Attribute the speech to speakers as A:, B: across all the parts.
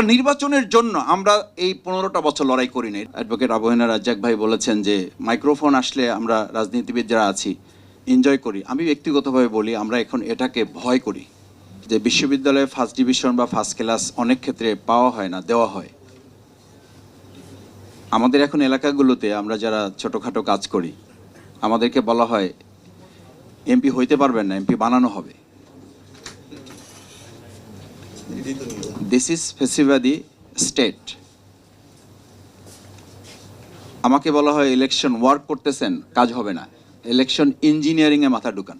A: একটা নির্বাচনের জন্য আমরা এই পনেরোটা বছর লড়াই করি নাই। অ্যাডভোকেট আবহিনা রাজ্জাক ভাই বলেছেন যে মাইক্রোফোন আসলে আমরা রাজনীতিবিদ যারা আছি এনজয় করি। আমি ব্যক্তিগতভাবে বলি, আমরা এখন এটাকে ভয় করি যে, বিশ্ববিদ্যালয়ে ফার্স্ট ডিভিশন বা ফার্স্ট ক্লাস অনেক ক্ষেত্রে পাওয়া হয় না, দেওয়া হয়। আমাদের এখন এলাকাগুলোতে আমরা যারা ছোটোখাটো কাজ করি, আমাদেরকে বলা হয় এমপি হইতে পারবেন না এমপি বানানো হবে। দিস ইজ ফেসিবাদি স্টেট আমাকে বলা হয় ইলেকশন ওয়ার্ক করতেছেন, কাজ হবে না। ইলেকশন ইঞ্জিনিয়ারিংয়ে মাথা ঢুকান।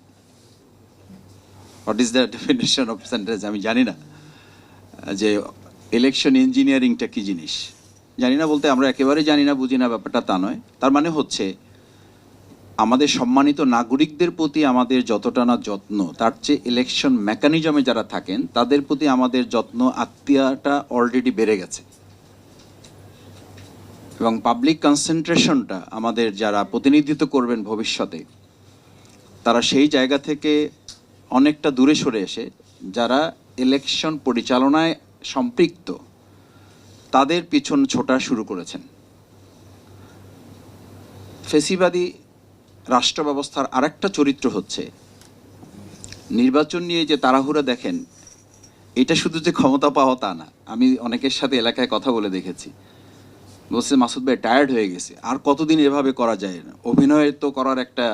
A: What is the definition of sentence আমি জানি না। যে ইলেকশন ইঞ্জিনিয়ারিংটা কী জিনিস? জানি না বলতে আমরা একেবারে জানি না, বুঝি না, ব্যাপারটা তা নয়। তার মানে হচ্ছে আমাদের সম্মানিত নাগরিকদের প্রতি আমাদের যতটা না যত্ন, তার চেয়ে ইলেকশন মেকানিজমে যারা থাকেন, তাদের প্রতি আমাদের যত্ন আত্মীয়টা অলরেডি বেড়ে গেছে। এবং পাবলিক কনসেন্ট্রেশনটা আমাদের যারা প্রতিনিধিত্ব করবেন ভবিষ্যতে, তারা সেই জায়গা থেকে অনেকটা দূরে সরে এসে, যারা ইলেকশন পরিচালনায় সম্পৃক্ত, তাদের পিছন ছোটা শুরু করেছেন। ফেসিবাদী রাষ্ট্র ব্যবস্থার আরেকটা চরিত্র হচ্ছে। নির্বাচন নিয়ে যে তাড়াহুড়া দেখেন, এটা শুধু যে ক্ষমতা পাওয়া তা না। আমি অনেকের সাথে এলাকায় কথা বলে দেখেছি। বলছে, মাসুদ ভাই টায়ার্ড হয়ে গেছে। আর কতদিন এভাবে করা যায় না? অভিনয় তো করার একটা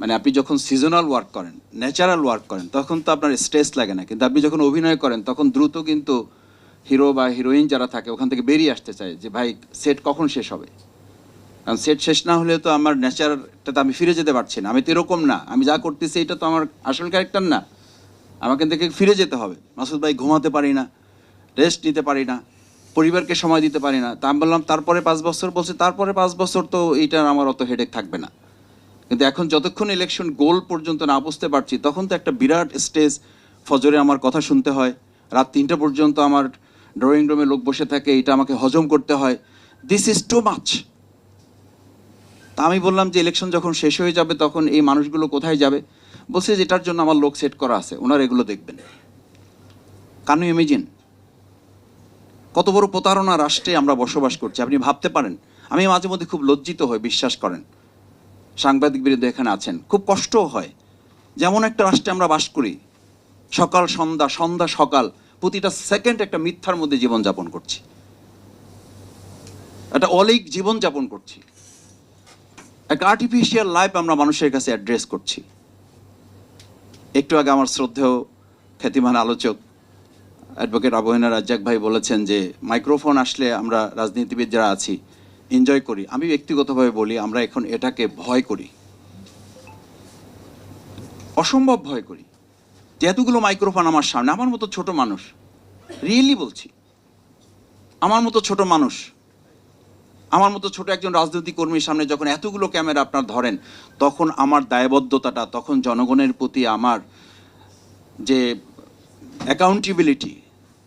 A: মানে আপনি যখন সিজনাল ওয়ার্ক করেন ন্যাচারাল ওয়ার্ক করেন, তখন তো আপনার স্ট্রেস লাগে না। কিন্তু আপনি যখন অভিনয় করেন, তখন দ্রুত কিন্তু হিরো বা হিরোইন যারা থাকে, ওখান থেকে বেরিয়ে আসতে চায় যে, ভাই সেট কখন শেষ হবে? কারণ সেট শেষ না হলে তো আমার ন্যাচারটাতে আমি ফিরে যেতে পারছি না। আমি তো এরকম না। আমি যা করতেছি এটা তো আমার আসল ক্যারেক্টার না। আমাকে থেকে ফিরে যেতে হবে। মাসুদ ভাই ঘুমাতে পারি না রেস্ট নিতে পারি না, পরিবারকে সময় দিতে পারি না। তা আমি বললাম, তারপরে পাঁচ বছর, বলছে, তারপরে পাঁচ বছর তো এইটার আমার অত হেডেক থাকবে না। কিন্তু এখন যতক্ষণ ইলেকশন গোল পর্যন্ত না বুঝতে পারছি, তখন তো একটা বিরাট স্টেজ ফজরে আমার কথা শুনতে হয়। রাত তিনটা পর্যন্ত আমার ড্রয়িং রুমে লোক বসে থাকে, এটা আমাকে হজম করতে হয়। দিস ইজ টু মাচ তা আমি বললাম যে ইলেকশন যখন শেষ হয়ে যাবে, তখন এই মানুষগুলো কোথায় যাবে? বলছে যে এটার জন্য আমার লোক সেট করা আছে, ওনারা এগুলো দেখবেন। কানু ইমেজিন কত বড় প্রতারণা রাষ্ট্রে আমরা বসবাস করছি, আপনি ভাবতে পারেন। আমি মাঝে মধ্যে খুব লজ্জিত হই, বিশ্বাস করেন। সাংবাদিক বিরুদ্ধে এখানে আছেন, খুব কষ্টও হয়। যেমন একটা রাষ্ট্রে আমরা বাস করি, সকাল, সন্ধ্যা সন্ধ্যা, সকাল, প্রতিটা সেকেন্ড একটা মিথ্যার মধ্যে জীবনযাপন করছি। একটা অলিক জীবনযাপন করছি। একটা আর্টিফিশিয়াল লাইফ আমরা মানুষের কাছে অ্যাড্রেস করছি। একটু আগে আমার শ্রদ্ধেয় খ্যাতিমান আলোচক অ্যাডভোকেট আবহিনা রাজ্জাক ভাই বলেছেন যে মাইক্রোফোন আসলে আমরা রাজনীতিবিদ যারা আছি এনজয় করি। আমি ব্যক্তিগতভাবে বলি, আমরা এখন এটাকে ভয় করি। অসম্ভব ভয় করি। যে এতগুলো মাইক্রোফোন আমার সামনে, আমার মতো ছোট মানুষ রিয়েলি বলছি, আমার মতো ছোট মানুষ আমার মতো ছোট একজন রাজনৈতিক কর্মীর সামনে যখন এতগুলো ক্যামেরা আপনার ধরেন, তখন আমার দায়বদ্ধতাটা, তখন জনগণের প্রতি আমার যে অ্যাকাউন্টেবিলিটি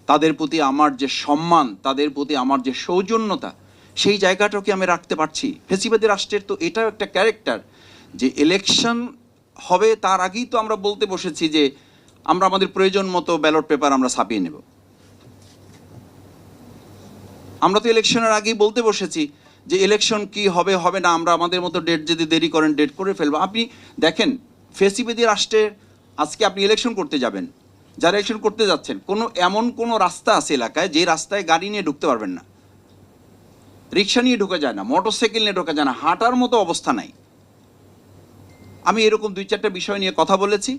A: তাদের প্রতি আমার যে সম্মান, তাদের প্রতি আমার যে সৌজন্যতা, সেই জায়গাটাকে আমি রাখতে পারছি। ফেসিবাদী রাষ্ট্রের তো এটাও একটা ক্যারেক্টার যে ইলেকশন হবে, তার আগেই তো আমরা বলতে বসেছি যে আমরা আমাদের প্রয়োজন মতো ব্যালট পেপার আমরা ছাপিয়ে নেব। আমরা তো ইলেকশনের আগেই বলতে বসেছি যে ইলেকশন কি হবে হবে না, আমরা আমাদের মতো ডেট যদি দেরি করেন ডেট করে ফেলব। আপনি দেখেন, ফেসিবেদি রাষ্ট্রের আজকে আপনি ইলেকশন করতে যাবেন। যারা ইলেকশন করতে যাচ্ছেন, কোনো এমন কোনো রাস্তা আছে এলাকায় যে রাস্তায় গাড়ি নিয়ে ঢুকতে পারবেন না। রিক্সা নিয়ে ঢুকে যায় না মোটর সাইকেল নিয়ে ঢোকা যায় না, হাঁটার মতো অবস্থা নাই। আমি এরকম দুই চারটা বিষয় নিয়ে কথা বলেছি।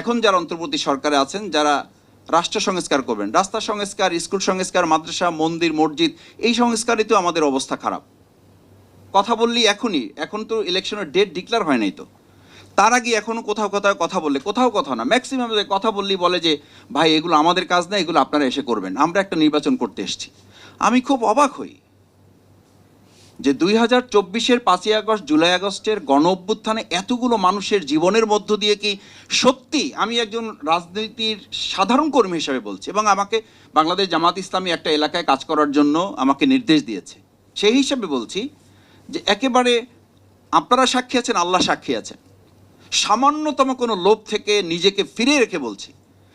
A: এখন যারা অন্তর্বর্তী সরকারে আছেন, যারা রাষ্ট্র সংস্কার করবেন। রাস্তা সংস্কার, স্কুল সংস্কার, মাদ্রাসা, মন্দির, মসজিদ, এই সংস্কারে তো আমাদের অবস্থা খারাপ। কথা বললি এখনই। এখন তো ইলেকশনের ডেট ডিক্লার হয় নাই তো। তার আগে এখনও কোথাও কোথাও কথা বললে, কোথাও কথা না। ম্যাক্সিমাম কথা বললি বলে যে, ভাই, এগুলো আমাদের কাজ না, এগুলো আপনারা এসে করবেন। আমরা একটা নির্বাচন করতে এসেছি। আমি খুব অবাক হই। যে দুই হাজার চব্বিশের পাঁচই আগস্ট, জুলাই আগস্টের গণ অভ্যুত্থানে এতগুলো মানুষের জীবনের মধ্য দিয়ে কি সত্যি আমি একজন রাজনীতির সাধারণ কর্মী হিসেবে বলছি এবং আমাকে বাংলাদেশ জামাত ইসলামী একটা এলাকায় কাজ করার জন্য আমাকে নির্দেশ দিয়েছে। সেই হিসাবে বলছি যে একেবারে আপনারা সাক্ষী আছেন, আল্লাহ সাক্ষী আছেন। সামান্যতম কোনো লোভ থেকে নিজেকে ফিরে রেখে বলছি,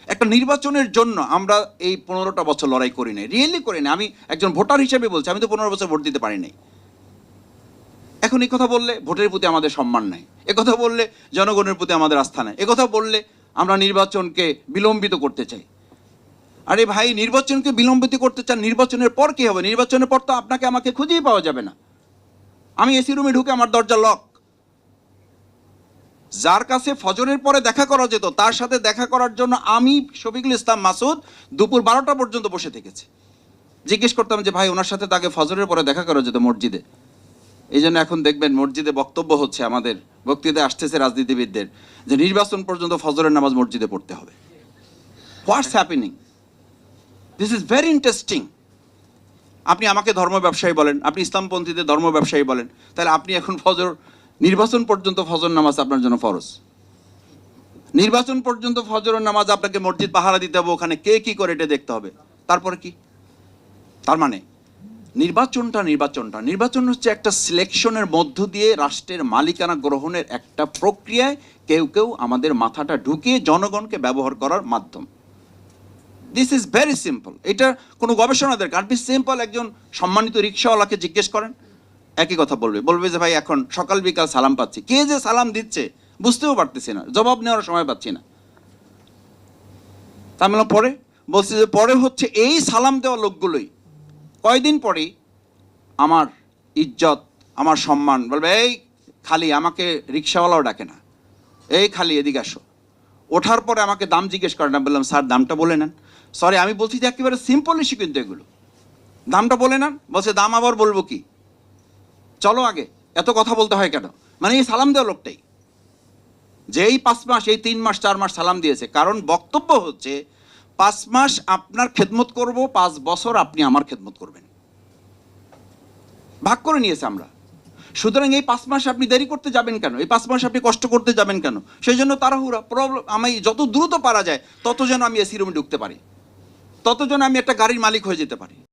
A: একটা নির্বাচনের জন্য আমরা এই পনেরোটা বছর লড়াই করি নাই, রিয়েলি করি না আমি একজন ভোটার হিসেবে বলছি, আমি তো পনেরো বছর ভোট দিতে পারি নাই। এখন এই কথা বললে ভোটের প্রতি আমাদের সম্মান নাই। কথা বললে জনগণের প্রতি আমাদের আস্থা নাই। কথা বললে আমরা নির্বাচনকে বিলম্বিত করতে চাই। আরে ভাই, নির্বাচনকে বিলম্বিত করতে চান, নির্বাচনের পর কি হবে? নির্বাচনের পর তো আপনাকে আমাকে খুঁজেই পাওয়া যাবে না। আমি এসি রুমে ঢুকে আমার দরজা লক। যার কাছে ফজরের পরে দেখা করা যেত, তার সাথে দেখা করার জন্য আমি শফিকুল ইসলাম মাসুদ দুপুর বারোটা পর্যন্ত বসে থেকেছি। জিজ্ঞেস করতাম যে, ভাই, ওনার সাথে তাকে ফজরের পরে দেখা করা যেত মসজিদে? এই জন্য এখন দেখবেন মসজিদে বক্তব্য হচ্ছে আমাদের বক্তৃতা আসতেছে রাজনীতিবিদদের, যে নির্বাচন পর্যন্ত ফজরের নামাজ মসজিদে পড়তে হবে। What's happening this is very interesting আপনি আমাকে ধর্ম ব্যবসায়ী বলেন, আপনি ইসলামপন্থীদের ধর্ম ব্যবসায়ী বলেন, তাহলে আপনি এখন ফজর, নির্বাচন পর্যন্ত ফজর নামাজ আপনার জন্য ফরজ। নির্বাচন পর্যন্ত ফজর নামাজ আপনাকে মসজিদ পাহারা দিতে হবে, ওখানে কে কি করে এটা দেখতে হবে? তারপরে কি? তার মানে নির্বাচনটা নির্বাচনটা। নির্বাচন হচ্ছে একটা সিলেকশনের মধ্য দিয়ে রাষ্ট্রের মালিকানা গ্রহণের একটা প্রক্রিয়ায় কেউ কেউ আমাদের মাথাটা ঢুকিয়ে জনগণকে ব্যবহার করার মাধ্যম। দিস ইজ ভেরি সিম্পল এটা কোনো গবেষণা দরকার আপনি সিম্পল একজন সম্মানিত রিক্সাওয়ালাকে জিজ্ঞেস করেন, একই কথা বলবে। বলবে যে, ভাই, এখন সকাল, বিকাল সালাম পাচ্ছি। কে যে সালাম দিচ্ছে, বুঝতেও পারতেছি না। জবাব নেওয়ার সময় পাচ্ছি না। তা আমি বললাম পরে, বলছে যে, পরে হচ্ছে এই সালাম দেওয়া লোকগুলোই কয়দিন পরেই আমার ইজ্জত, আমার সম্মান বলবে, এই খালি আমাকে রিক্সাওয়ালাও ডাকে না। এই খালি এদিকে আসো। ওঠার পরে আমাকে দাম জিজ্ঞেস করে না বললাম, স্যার, দামটা বলে নেন। সরি আমি বলছি যে একেবারে সিম্পল ইস্যু কিন্তু এগুলো। দামটা বলে নেন, বলছে, দাম আবার বলব কি? চলো আগে, এত কথা বলতে হয় কেন? মানে এই সালাম দেওয়া লোকটাই। যে এই পাঁচ মাস, এই তিন মাস, চার মাস সালাম দিয়েছে, কারণ বক্তব্য হচ্ছে পাঁচ মাস আপনার খেদমত করব, পাঁচ বছর আপনি আমার খেদমত করবেন। ভাগ করে নিয়েছে আমরা। সুতরাং এই পাঁচ মাস আপনি দেরি করতে যাবেন কেন? এই পাঁচ মাস আপনি কষ্ট করতে যাবেন কেন? সেই জন্য তাড়াহুড়া প্রবলেম আমি যত দ্রুত পারা যায়, তত যেন আমি এসি রুমে ঢুকতে পারি। তত যেন আমি একটা গাড়ির মালিক হয়ে যেতে পারি।